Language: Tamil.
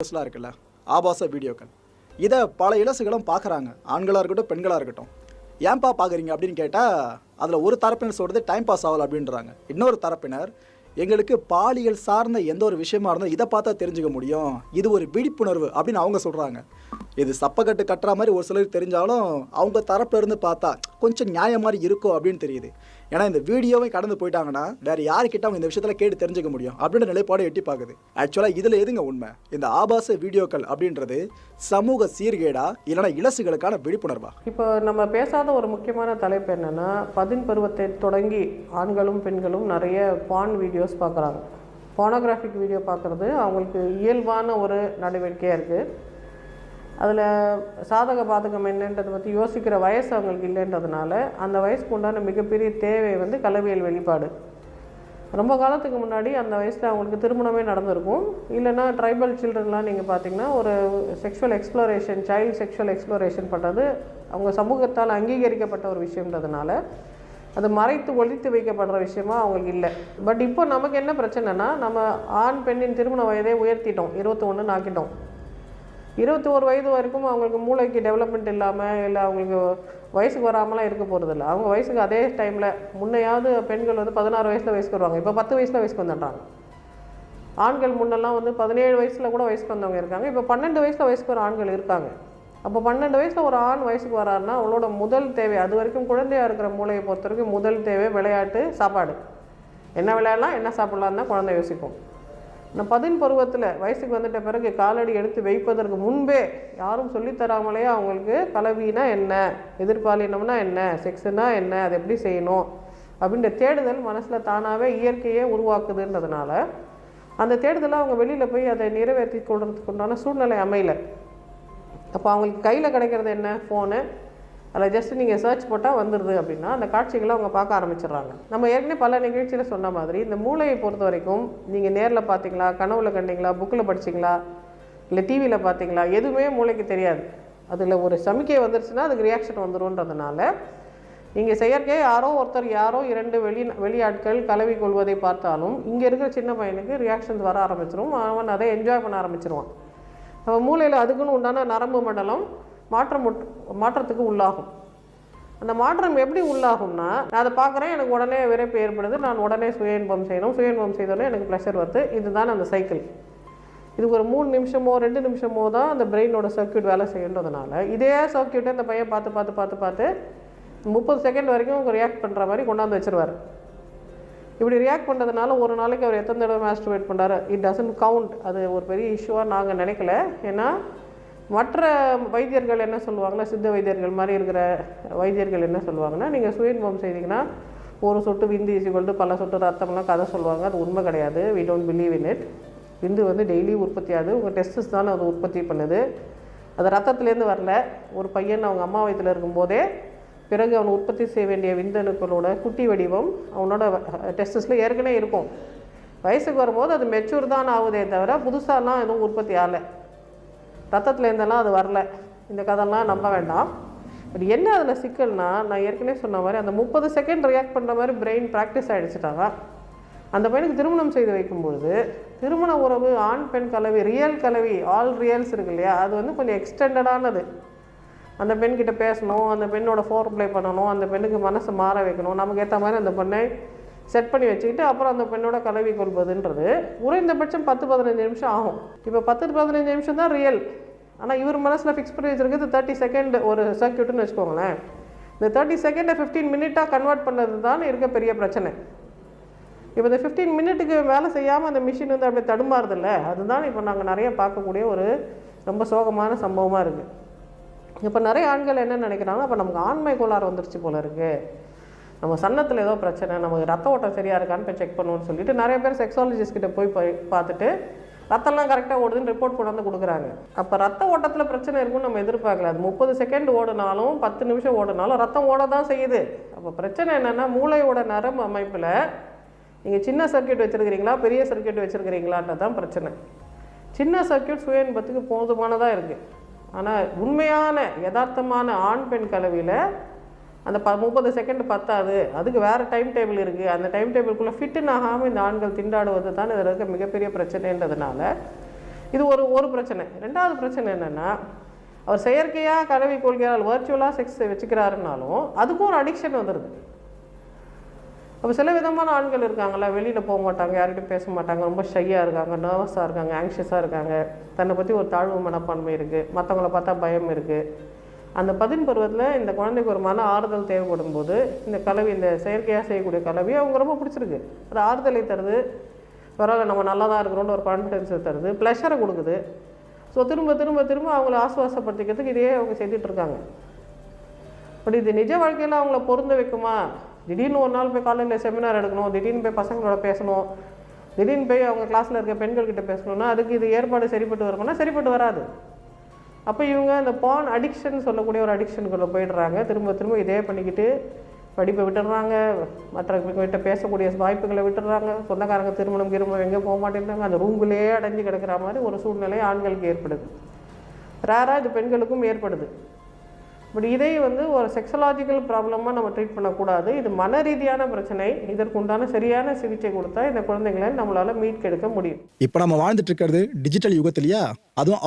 வீடியோஸ்லாம் இருக்குல்ல ஆபாச வீடியோக்கள். இதை பல இலசுகளும் பார்க்குறாங்க ஆண்களாக இருக்கட்டும் பெண்களாக இருக்கட்டும். ஏன்பா பார்க்குறீங்க அப்படின்னு கேட்டால் அதில் ஒரு தரப்பினர் சொல்கிறது டைம் பாஸ் ஆகலை அப்படின்றாங்க. இன்னொரு தரப்பினர் எங்களுக்கு பாலியல் சார்ந்த எந்த ஒரு விஷயமா இருந்தாலும் இதை பார்த்தா தெரிஞ்சுக்க முடியும். இது ஒரு விழிப்புணர்வு அப்படின்னு அவங்க சொல்கிறாங்க இது சப்பக்கட்டு கட்டுற மாதிரி ஒரு சிலருக்கு தெரிஞ்சாலும் அவங்க தரப்புல இருந்து பார்த்தா கொஞ்சம் நியாயம் மாதிரி இருக்கும் அப்படின்னு தெரியுது. ஏன்னா இந்த வீடியோவை கடந்து போயிட்டாங்கன்னா வேற யாருக்கிட்ட அவங்க இந்த விஷயத்துல கேட்டு தெரிஞ்சுக்க முடியும்? அப்படின்ற நிலைப்பாடு எட்டி பார்க்குது. ஆக்சுவலாக இதில் எதுங்க உண்மை? இந்த ஆபாச வீடியோக்கள் அப்படின்றது சமூக சீர்கேடா இல்லைன்னா இலசுகளுக்கான விழிப்புணர்வா? இப்போ நம்ம பேசாத ஒரு முக்கியமான தலைப்பு என்னென்னா பதின் பருவத்தை தொடங்கி ஆண்களும் பெண்களும் நிறைய பான் வீடியோஸ் பார்க்குறாங்க. போனோகிராஃபிக் வீடியோ பார்க்குறது அவங்களுக்கு இயல்பான ஒரு நடவடிக்கையாக இருக்குது அதில் சாதக பாதகம் என்னன்றதை பற்றி யோசிக்கிற வயசு அவங்களுக்கு இல்லைன்றதுனால அந்த வயசுக்கு உண்டான மிகப்பெரிய தேவை வந்து கலவியல் வெளிப்பாடு. ரொம்ப காலத்துக்கு முன்னாடி அந்த வயசில் அவங்களுக்கு திருமணமே நடந்திருக்கும். இல்லைன்னா ட்ரைபல் சில்ட்ரன்லாம் நீங்கள் பார்த்தீங்கன்னா ஒரு sexual exploration child sexual exploration பண்ணுறது அவங்க சமூகத்தால் அங்கீகரிக்கப்பட்ட ஒரு விஷயம்ன்றதுனால அது மறைத்து ஒழித்து வைக்கப்படுற விஷயமா அவங்களுக்கு இல்லை. பட் இப்போ நமக்கு என்ன பிரச்சனைனா நம்ம ஆண் பெண்ணின் திருமண வயதை உயர்த்திட்டோம். இருபத்தி ஒன்றுன்னு ஆக்கிட்டோம். இருபத்தி ஒரு வயது வரைக்கும் அவங்களுக்கு மூளைக்கு டெவலப்மெண்ட் இல்லாமல் இல்லை அவங்களுக்கு வயசுக்கு வராமலாம் இருக்க போகிறதில்ல அவங்க வயசுக்கு அதே டைமில் முன்னையாவது பெண்கள் வந்து பதினாறு வயசில் வயசுக்கு வருவாங்க. இப்போ பத்து வயசில் வயசுக்கு வந்துடுறாங்க. ஆண்கள் முன்னெல்லாம் வந்து பதினேழு வயசில் கூட வயசுக்கு வந்தவங்க இருக்காங்க. இப்போ பன்னெண்டு வயசில் வயசுக்கு வர ஆண்கள் இருக்காங்க. அப்போ பன்னெண்டு வயசில் ஒரு ஆண் வயசுக்கு வராருன்னா அவளோட முதல் தேவை அது வரைக்கும் குழந்தையாக இருக்கிற மூளையை பொறுத்த வரைக்கும் முதல் தேவை விளையாட்டு சாப்பாடு. என்ன விளையாடலாம் என்ன சாப்பிட்லான்னு தான் குழந்தை யோசிக்கும். நான் பதின் பருவத்தில் வயசுக்கு வந்துட்ட பிறகு காலடி எடுத்து வைப்பதற்கு முன்பே யாரும் சொல்லித்தராமலே அவங்களுக்கு கலவினா என்ன? எதிர்பாலினம்னா என்ன? செக்ஸுனா என்ன? அதை எப்படி செய்யணும்? அப்படின்ற தேடுதல் மனசில் தானாகவே இயற்கையே உருவாக்குதுன்றதுனால அந்த தேடுதலை அவங்க வெளியில் போய் அதை நிறைவேற்றி கொள்றதுக்கு உண்டான சூழ்நிலை அமையல. அப்போ அவங்களுக்கு கையில் கிடைக்கிறது என்ன? ஃபோனு அதில் ஜஸ்ட் நீங்கள் சர்ச் போட்டால் வந்துடுது அப்படின்னா அந்த காட்சிகளை அவங்க பார்க்க ஆரம்பிச்சிடுறாங்க. நம்ம ஏற்கனவே பல நிகழ்ச்சியில் சொன்ன மாதிரி இந்த மூளையை பொறுத்த வரைக்கும் நீங்கள் நேரில் பார்த்தீங்களா கனவுல கண்டிங்களா புக்கில் படிச்சீங்களா இல்லை டிவியில் பார்த்தீங்களா எதுவுமே மூளைக்கு தெரியாது. அதில் ஒரு சமிக்கை வந்துருச்சுன்னா அதுக்கு ரியாக்ஷன் வந்துருன்றதுனால நீங்கள் செயற்கை யாரோ ஒருத்தர் யாரோ இரண்டு வெளி வெளியாட்கள் கலவி கொள்வதை பார்த்தாலும் இங்கே இருக்கிற சின்ன பையனுக்கு ரியாக்ஷன்ஸ் வர ஆரம்பிச்சிரும். அவன் அதை என்ஜாய் பண்ண ஆரம்பிச்சிருவான். நம்ம மூளையில் அதுக்குன்னு உண்டான நரம்பு மண்டலம் மாற்றம் உட்- மாற்றத்துக்கு உள்ளாகும். அந்த மாற்றம் எப்படி உள்ளாகும்னா நான் அதை பார்க்குறேன் எனக்கு உடனே விரைப்பு ஏற்படுது நான் உடனே சுய இன்பம் செய்யணும். சுய இன்பம் செய்தோடனே எனக்கு ப்ளஷர் வருது. இதுதான் அந்த சைக்கிள் இதுக்கு ஒரு மூணு நிமிஷமோ ரெண்டு நிமிஷமோ தான் அந்த பிரெயினோட சர்க்யூட் வேலை செய்யன்றதுனால இதே சர்க்கியூட்டை இந்த பையன் பார்த்து பார்த்து பார்த்து பார்த்து முப்பது செகண்ட் வரைக்கும் ரியாக்ட் பண்ணுற மாதிரி கொண்டாந்து வச்சுருவார். இப்படி ரியாக்ட் பண்ணுறதுனால ஒரு நாளைக்கு அவர் எத்தனை தடவை மாஸ்டர்வேட் பண்ணுறாரு இட் டசன்ட் கவுண்ட் அது ஒரு பெரிய இஷ்யூவாக நாங்கள் நினைக்கல. ஏன்னா மற்ற வைத்தியர்கள் என்ன சொல்லுவாங்கன்னா சித்த வைத்தியர்கள் மாதிரி இருக்கிற வைத்தியர்கள் என்ன சொல்லுவாங்கன்னா நீங்கள் சுயன்பம் செய்தீங்கன்னா ஒரு சொட்டு விந்து ஈசிக்கொண்டு பல சொட்டு ரத்தம்லாம் கதை சொல்லுவாங்க. அது உண்மை கிடையாது. We don't believe in it விந்து வந்து டெய்லி உற்பத்தி. ஆகுது உங்கள் டெஸ்டஸ் தானே அது உற்பத்தி பண்ணுது. அது ரத்தத்துலேருந்து வரல. ஒரு பையன் அவங்க அம்மா வயித்துல இருக்கும்போதே பிறகு அவன் உற்பத்தி செய்ய வேண்டிய விந்தணுக்களோட குட்டி வடிவம் அவனோட டெஸ்டஸில் ஏற்கனவே இருக்கும். வயசுக்கு வரும்போது அது மெச்சூர் தான் ஆகுதே தவிர புதுசாலாம் எதுவும் உற்பத்தி ஆகலை. ரத்தத்தில் இருந்தெல்லாம் அது வரல. இந்த கதைலாம் நம்ப வேண்டாம். பட் என்ன அதில் சிக்கல்னா நான் ஏற்கனவே சொன்ன மாதிரி அந்த முப்பது செகண்ட் ரியாக்ட் பண்ணுற மாதிரி பிரெயின் ப்ராக்டிஸ் ஆகிடுச்சிட்டாங்க அந்த பையனுக்கு திருமணம் செய்து வைக்கும்பொழுது திருமண உறவு ஆண் பெண் கலவி ரியல் கலவி ஆல் ரியல்ஸ் இருக்கு இல்லையா? அது வந்து கொஞ்சம் எக்ஸ்டெண்டடானது அந்த பெண்கிட்ட பேசணும் அந்த பெண்ணோட ஃபோர் ப்ளே பண்ணணும் அந்த பெண்ணுக்கு மனசை மாற வைக்கணும் நமக்கு ஏற்ற மாதிரி அந்த பெண்ணை செட் பண்ணி வச்சுக்கிட்டு அப்புறம் அந்த பெண்ணோட கலவி கொள்வதுன்றது. குறைந்தபட்சம் பத்து பதினஞ்சு நிமிஷம் ஆகும். இப்போ பத்து பதினஞ்சு நிமிஷம் தான் ரியல் ஆனால் இவர் மனசில் ஃபிக்ஸ் பண்ணி வச்சுருக்கிறது தேர்ட்டி செகண்ட் ஒரு சர்க்கியூட்னு வச்சுக்கோங்களேன். இந்த தேர்ட்டி செகண்டை ஃபிஃப்டீன் மினிட்டாக கன்வெர்ட் பண்ணது தான் இருக்க பெரிய பிரச்சனை. இப்போ இந்த ஃபிஃப்டீன் மினிட்டுக்கு வேலை செய்யாமல் அந்த மிஷின் வந்து அப்படியே தடுமாறுதில்ல? அதுதான் இப்போ நாங்கள் நிறைய பார்க்கக்கூடிய ஒரு ரொம்ப சோகமான சம்பவமாக இருக்குது இப்போ நிறைய ஆண்கள் என்ன நினைக்கிறாங்க அப்போ நமக்கு ஆண்மை கோளாறு வந்துருச்சு போல இருக்குது நம்ம சன்னத்தில் ஏதோ பிரச்சனை நமக்கு ரத்த ஓட்டம் சரியாக இருக்கான்னு போய் செக் பண்ணுவோம்னு சொல்லிட்டு நிறைய பேர் செக்ஸாலஜிஸ்ட் கிட்ட போய் போய் பார்த்துட்டு ரத்தம்லாம் கரெக்டாக ஓடுதுன்னு ரிப்போர்ட் கொண்டாந்து கொடுக்குறாங்க. அப்போ ரத்த ஓட்டத்தில் பிரச்சனை இருக்கும்னு நம்ம எதிர்பார்க்கல. அது முப்பது செகண்ட் ஓடினாலும் பத்து நிமிஷம் ஓடினாலும் ரத்தம் ஓட தான் செய்யுது. அப்போ பிரச்சனை என்னென்னா மூளையோட நரம்பு அமைப்பில் நீங்கள் சின்ன சர்க்கியூட் வச்சுருக்கிறீங்களா பெரிய சர்க்கியூட் வச்சுருக்கிறீங்களான்றது தான் பிரச்சனை. சின்ன சர்க்கியூட் சுய இன்பத்துக்கு போதுமானதாக இருக்குது ஆனால் உண்மையான யதார்த்தமான ஆண் பெண் கலவியில் அந்த ப முப்பது செகண்ட் பத்தாது. அதுக்கு வேறு டைம் டேபிள் இருக்குது அந்த டைம் டேபிள்குள்ளே ஃபிட்டுன்னு ஆகாமல் இந்த ஆண்கள் திண்டாடுவது தான் இதில் இருக்க மிகப்பெரிய பிரச்சனைன்றதுனால இது ஒரு ஒரு பிரச்சனை. ரெண்டாவது பிரச்சனை என்னென்னா அவர் செயற்கையாக கனவி கொள்கிறார் வர்ச்சுவலாக செக்ஸ் வச்சுக்கிறாருனாலும் அதுக்கும் ஒரு அடிக்ஷன் வந்துடுது அப்போ சில விதமான ஆண்கள் இருக்காங்களா வெளியில் போக மாட்டாங்க யார்கிட்டையும் பேச மாட்டாங்க ரொம்ப ஷையாக இருக்காங்க நர்வஸாக இருக்காங்க ஆங்ஷியஸாக இருக்காங்க. தன்னை பற்றி ஒரு தாழ்வு மனப்பான்மை இருக்குது மற்றவங்கள பார்த்தா பயம் இருக்குது அந்த பதின் பருவத்தில் இந்த குழந்தைக்கு ஒரு மன ஆறுதல் தேவைப்படும் போது இந்த கலவி இந்த செயற்கையாக செய்யக்கூடிய கலவி அவங்க ரொம்ப பிடிச்சிருக்கு. அது ஆறுதலை தருது. பரவாயில்ல நம்ம நல்லா தான் இருக்கிறோம்னு ஒரு கான்ஃபிடென்ஸை தருது. ப்ளஷரை கொடுக்குது. ஸோ திரும்ப திரும்ப திரும்ப அவங்கள ஆசுவாசப்படுத்திக்கிறதுக்கு இதையே அவங்க செஞ்சுட்டு பட் இது நிஜ வாழ்க்கையில் அவங்கள பொருந்த வைக்குமா? திடீர்னு ஒரு நாள் போய் காலையில் செமினார் எடுக்கணும் திடீர்னு போய் பசங்களோட பேசணும் திடீர்னு போய் அவங்க கிளாஸில் இருக்க பெண்கள்கிட்ட பேசணும்னா அதுக்கு இது ஏற்பாடு சரிப்பட்டு வருமானா சரிப்பட்டு வராது. அப்போ இவங்க அந்த பான் அடிக்ஷன் சொல்லக்கூடிய ஒரு அடிக்ஷனுக்குள்ளே போயிடுறாங்க. திரும்ப திரும்ப இதே பண்ணிக்கிட்டு படிப்பை விட்டுடுறாங்க. மற்ற கிட்ட பேசக்கூடிய வாய்ப்புகளை விட்டுடுறாங்க. சொந்தக்காரங்க திருமணம் திரும்ப எங்கே போக மாட்டேங்கிறாங்க அந்த ரூம்குள்ளேயே அடைஞ்சு கிடக்கிற மாதிரி ஒரு சூழ்நிலை ஆண்களுக்கு ஏற்படுது. ரேராக இது பெண்களுக்கும் ஏற்படுது. பட் இதை வந்து ஒரு செக்ஸலாஜிக்கல் ப்ராப்ளமாக நம்ம ட்ரீட் பண்ணக்கூடாது. இது மன ரீதியான பிரச்சனை. இதற்கு உண்டான சரியான சிகிச்சை கொடுத்தா இந்த குழந்தைங்களை நம்மளால் மீட்கெடுக்க முடியும். இப்போ நம்ம வாழ்ந்துட்டு இருக்கிறது டிஜிட்டல் யுகத்திலையா? அதுவும்